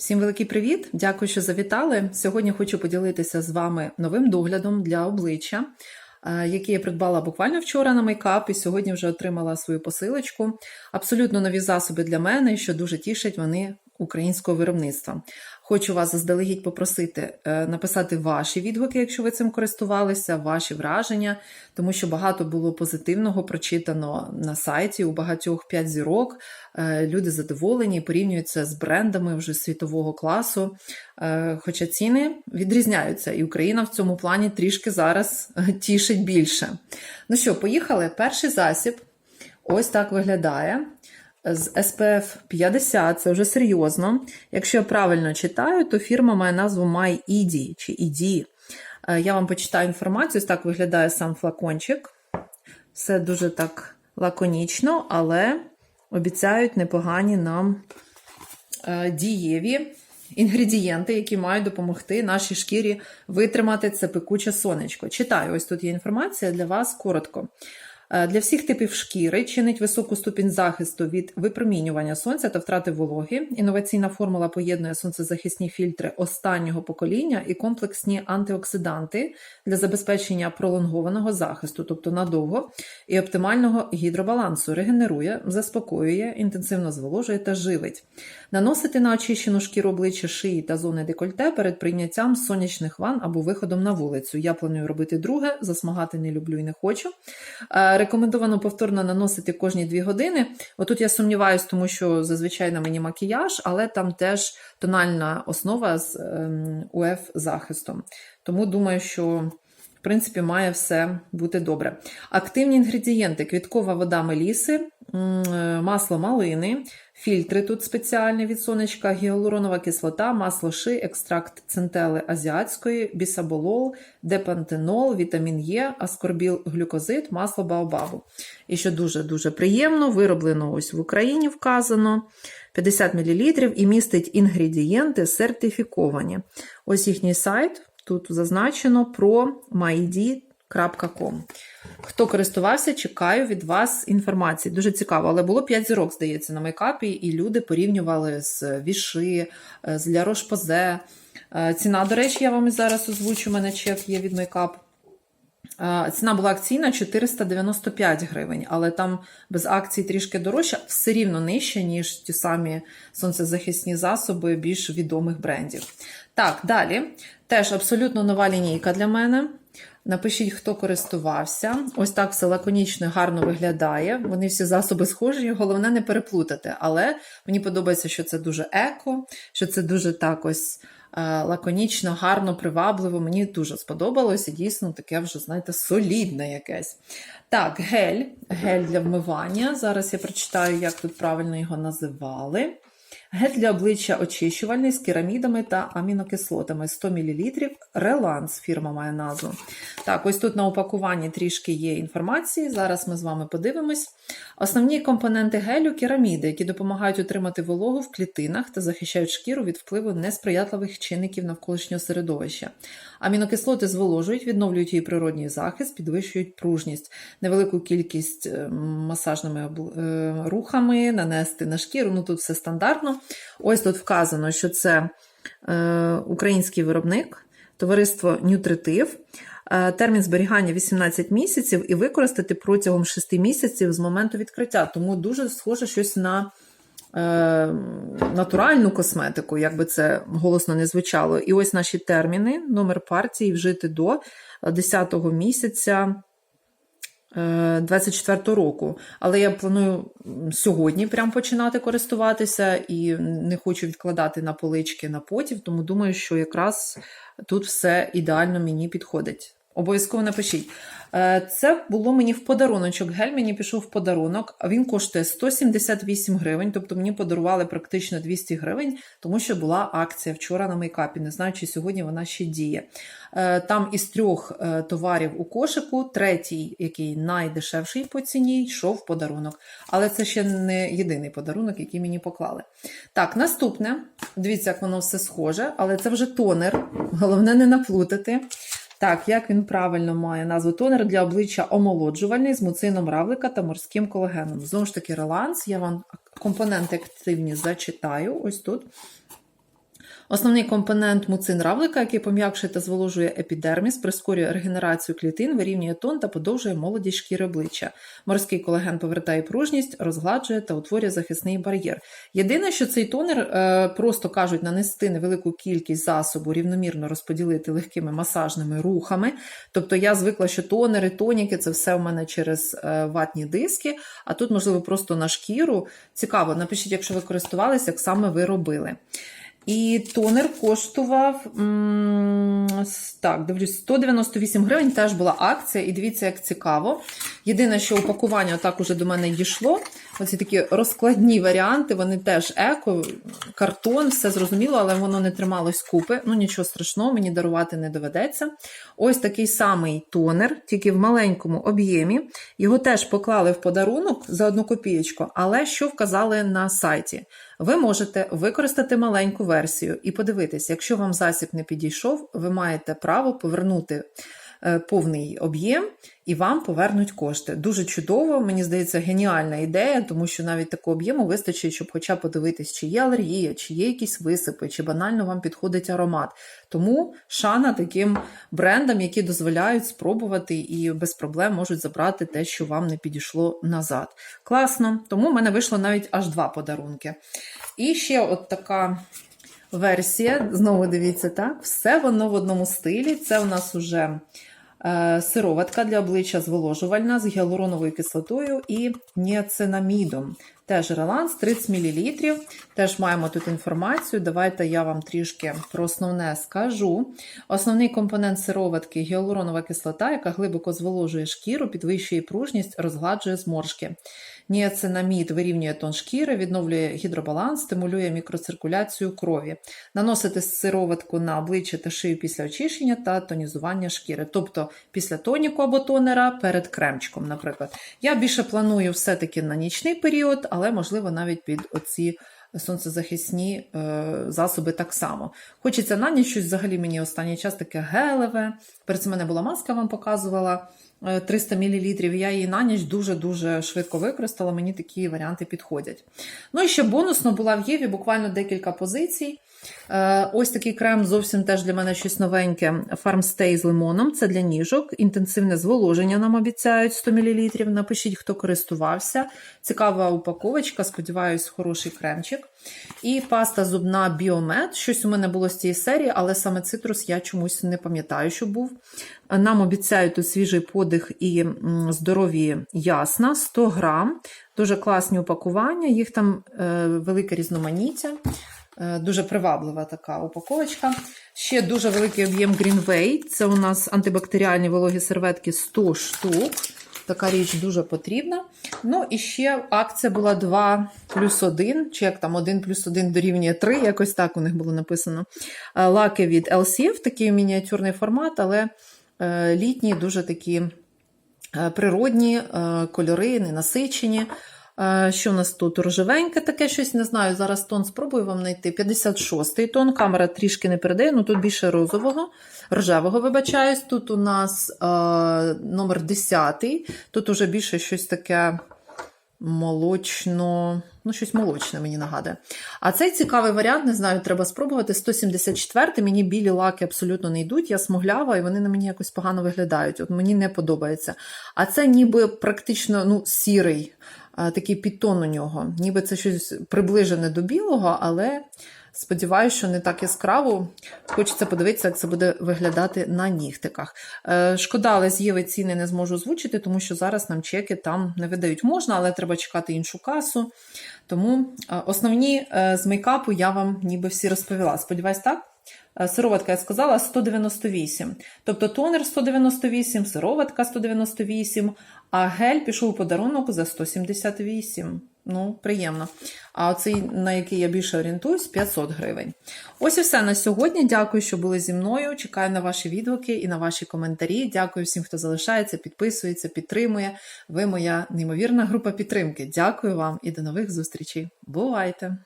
Всім великий привіт! Дякую, що завітали. Сьогодні хочу поділитися з вами новим доглядом для обличчя, е, який я придбала буквально вчора на мейкап і сьогодні вже отримала свою посилочку. Абсолютно нові засоби для мене, що дуже тішать вони українського виробництва. Хочу вас заздалегідь попросити е, написати ваші відгуки, якщо ви цим користувалися, ваші враження, тому що багато було позитивного прочитано на сайті у багатьох 5 зірок. Е, Люди задоволені, порівнюються з брендами вже світового класу. Е, Хоча ціни відрізняються, і Україна в цьому плані трішки зараз тішить більше. Ну що, поїхали? Перший засіб ось так виглядає з SPF 50, це вже серйозно. Якщо я правильно читаю, то фірма має назву MyED чи ED. Е, Я вам почитаю інформацію, так виглядає сам флакончик. Все дуже так лаконічно, але обіцяють непогані нам е, дієві інгредієнти, які мають допомогти нашій шкірі витримати це пекуче сонечко. Читаю, ось тут є інформація для вас коротко. Е, Для всіх типів шкіри чинить високу ступінь захисту від випромінювання сонця та втрати вологи. Інноваційна формула поєднує сонцезахисні фільтри останнього покоління і комплексні антиоксиданти для забезпечення пролонгованого захисту, тобто надовго, і оптимального гідробалансу, регенерує, заспокоює, інтенсивно зволожує та живить. Наносити на очищену шкіру обличчя шиї та зони декольте перед прийняттям сонячних ван або виходом на вулицю. Я планую робити друге, засмагати не люблю і не хочу. Рекомендовано повторно наносити кожні 2 години. Отут я сумніваюся, тому що зазвичай на мені макіяж, але там теж тональна основа з ем, УФ-захистом. Тому думаю, що. В принципі, має все бути добре. Активні інгредієнти: квіткова вода меліси, е, масло малини, фільтри тут спеціальні від сонечка, гіалуронова кислота, масло ши, екстракт центели азіатської, бісаболол, депантенол, вітамін Е, аскорбіл глюкозид, масло баобабу. І що дуже-дуже приємно, вироблено ось в Україні вказано 50 мл і містить інгредієнти сертифіковані. Ось їхній сайт. Тут зазначено про myid.com. Хто користувався, чекаю від вас інформації. Дуже цікаво, але було 5 зірок, здається, на мейкапі, і люди порівнювали з віши, з для Рошпозе. Ціна, до речі, я вам зараз озвучу, у мене чек є від мейкап. Е, Ціна була акційна 495 гривень, але там без акцій трішки дорожча, все рівно нижче, ніж ті самі сонцезахисні засоби більш відомих брендів. Так, далі. Теж абсолютно нова лінійка для мене. Напишіть, хто користувався. Ось так все лаконічно і гарно виглядає. Вони всі засоби схожі, головне не переплутати. Але мені подобається, що це дуже еко, що це дуже так ось е, лаконічно, гарно, привабливо. Мені дуже сподобалось і дійсно таке вже, знаєте, солідне якесь. Так, гель, гель для вмивання. Зараз я прочитаю, як тут правильно його називали. Гель для обличчя очищувальний з керамідами та амінокислотами 100 мл. Реланс фірма має назву. Так, ось тут на упакуванні трішки є інформації. Зараз ми з вами подивимось. Основні компоненти гелю кераміди, які допомагають утримати вологу в клітинах та захищають шкіру від впливу несприятливих чинників навколишнього середовища. Амінокислоти зволожують, відновлюють її природній захист, підвищують пружність, невелику кількість е, масажними е, рухами нанести на шкіру. Ну тут все стандартно. Ось тут вказано, що це е, український виробник, товариство Нютритив. Е, Термін зберігання 18 місяців і використати протягом 6 місяців з моменту відкриття. Тому дуже схоже щось на е, натуральну косметику, як би це голосно не звучало. І ось наші терміни, номер партії вжити до 10 місяця. 24 року, але я планую сьогодні прям починати користуватися і не хочу відкладати на полички на потім, тому думаю, що якраз тут все ідеально мені підходить. Обов'язково напишіть. Е, Це було мені в подаруночок. Гель мені пішов в подарунок, а він коштує 178 гривень, тобто мені подарували практично 200 гривень, тому що була акція вчора на мейкапі. Не знаю, чи сьогодні вона ще діє. Е, Там із трьох е, товарів у кошику, третій, який найдешевший по ціні, йшов в подарунок. Але це ще не єдиний подарунок, який мені поклали. Так, наступне. Дивіться, як воно все схоже, але це вже тонер. Головне не наплутати. Так, як він правильно має назву тонер для обличчя омолоджувальний з муцином равлика та морським колагеном. Знову ж таки, реланс. Я вам компоненти активні зачитаю. Ось тут. Основний компонент муцин равлика, який пом'якшує та зволожує епідерміс, прискорює регенерацію клітин, вирівнює тон та подовжує молодість шкіри обличчя. Морський колаген повертає пружність, розгладжує та утворює захисний бар'єр. Єдине, що цей тонер е, просто кажуть нанести невелику кількість засобу, рівномірно розподілити легкими масажними рухами. Тобто я звикла, що тонери, тоніки це все у мене через е, ватні диски, а тут, можливо, просто на шкіру. Цікаво, напишіть, якщо ви користувалися, як саме ви робили. І тонер коштував так, дивлюсь, 198 гривень. Теж була акція, і дивіться, як цікаво. Єдине, що упакування так уже до мене дійшло. Оці такі розкладні варіанти, вони теж еко, картон, все зрозуміло, але воно не трималось купи. Ну нічого страшного, мені дарувати не доведеться. Ось такий самий тонер, тільки в маленькому об'ємі. Його теж поклали в подарунок за одну копієчку, але що вказали на сайті? Ви можете використати маленьку версію і подивитись, якщо вам засіб не підійшов, ви маєте право повернути повний об'єм і вам повернуть кошти. Дуже чудово, мені здається, геніальна ідея, тому що навіть такого об'єму вистачить, щоб хоча б подивитись, чи є алергія, чи є якісь висипи, чи банально вам підходить аромат. Тому шана таким брендам, які дозволяють спробувати і без проблем можуть забрати те, що вам не підійшло назад. Класно, тому в мене вийшло навіть аж два подарунки. І ще от така версія. Знову дивіться, так, все воно в одному стилі. Це у нас уже е, сироватка для обличчя зволожувальна з гіалуроновою кислотою і ніацинамідом. Теж реланс 30 мл. Теж маємо тут інформацію. Давайте я вам трішки про основне скажу. Основний компонент сироватки гіалуронова кислота, яка глибоко зволожує шкіру, підвищує пружність, розгладжує зморшки. Ніацинамід вирівнює тон шкіри, відновлює гідробаланс, стимулює мікроциркуляцію крові. Наносити сироватку на обличчя та шию після очищення та тонізування шкіри. Тобто після тоніку або тонера перед кремчиком, наприклад. Я більше планую все-таки на нічний період, але можливо навіть під оці. Сонцезахисні е, засоби так само. Хочеться на ніч щось взагалі мені останній час таке гелеве. Перед цим мене була маска, вам показувала 300 мл. Я її на ніч дуже-дуже швидко використала. Мені такі варіанти підходять. Ну і ще бонусно була в Єві буквально декілька позицій. Е, Ось такий крем зовсім теж для мене щось новеньке. Farmstay з лимоном. Це для ніжок. Інтенсивне зволоження нам обіцяють 100 мл. Напишіть, хто користувався. Цікава упаковочка, сподіваюсь, хороший кремчик. І паста зубна Біомед. Щось у мене було з цієї серії, але саме цитрус я чомусь не пам'ятаю, що був. Нам обіцяють тут свіжий подих і здорові ясна, 100 грам. Дуже класні упакування, їх там е, велике різноманіття. Е, Дуже приваблива така упаковочка. Ще дуже великий об'єм Greenway. Це у нас антибактеріальні вологі серветки 100 штук. Така річ дуже потрібна. Ну і ще акція була 2 плюс 1, чи як там 1 плюс 1 дорівнює 3, якось так у них було написано. Е, Лаки від LCF, такий мініатюрний формат, але літні, дуже такі природні е, кольори, ненасичені. Е, Що у нас тут? Рожевеньке таке щось, не знаю. Зараз тон спробую вам знайти. 56-й тон. Камера трішки не передає, ну тут більше розового, рожевого, вибачаюсь. Тут у нас е, номер 10. Тут уже більше щось таке молочно, ну, щось молочне мені нагадує. А цей цікавий варіант, не знаю, треба спробувати. 174 мені білі лаки абсолютно не йдуть. Я смуглява, і вони на мені якось погано виглядають. От мені не подобається. А це ніби практично ну, сірий, а, такий підтон у нього. Ніби це щось приближене до білого, але. Сподіваюся, що не так яскраво. Хочеться подивитися, як це буде виглядати на нігтиках. Е, шкода, але з Єви ціни не зможу озвучити, тому що зараз нам чеки там не видають. Можна, але треба чекати іншу касу. Тому е, основні е, з мейкапу я вам ніби всі розповіла. Сподіваюсь, так? Сироватка я сказала 198. Тобто тонер 198, сироватка 198, а гель пішов у подарунок за 178. Ну, приємно. А оцей, на який я більше орієнтуюсь, 500 гривень. Ось і все на сьогодні. Дякую, що були зі мною. Чекаю на ваші відгуки і на ваші коментарі. Дякую всім, хто залишається, підписується, підтримує. Ви моя неймовірна група підтримки. Дякую вам і до нових зустрічей. Бувайте!